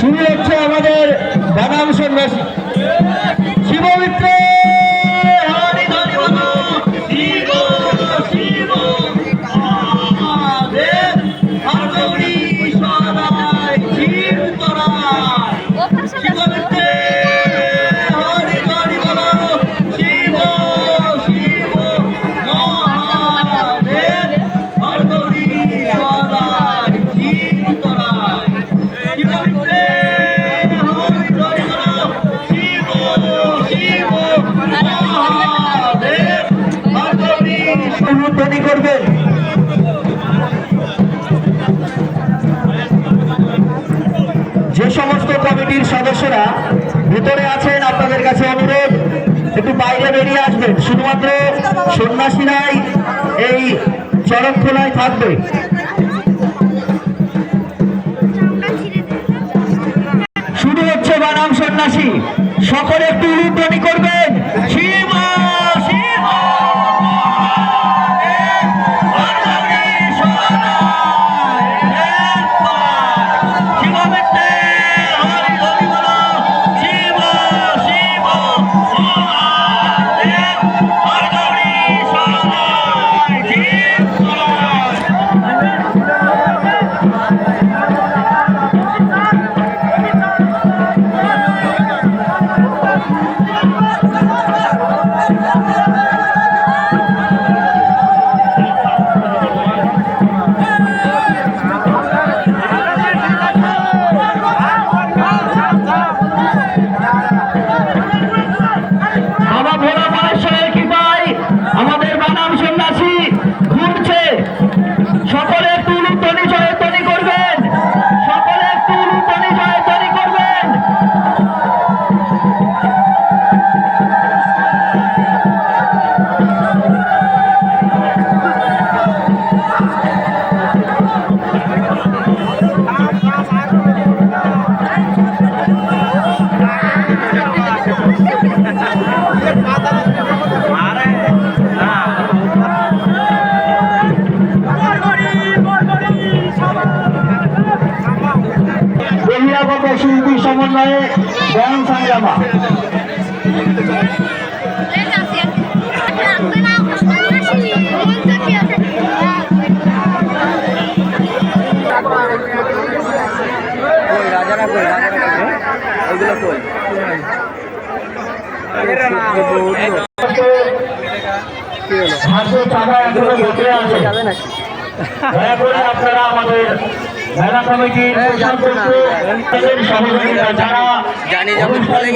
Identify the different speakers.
Speaker 1: শুরু হচ্ছে আমাদের বানাম সন্ন্যাসী শিবমিত্র কমিটির সদস্যরা ভেতরে আছেন, আপনাদের কাছে অনুরোধ, একটু বাইরে বেরিয়ে আসবেন। শুধুমাত্র সন্ন্যাসীরাই এই চরম খোলায় থাকবে। শুরু হচ্ছে বানাম সন্ন্যাসী। সকলে একটু উলুধ্বনি করবেন। শিব বহিরাগত শিল্পী সমন্বয়ে বয়ন সংগ্রামা
Speaker 2: কই? রাজারা কই? রাজারা ওইগুলো কই?
Speaker 1: দয়া করে আপনারা আমাদের মেলা কমিটির যারা
Speaker 2: জানি যখন বলে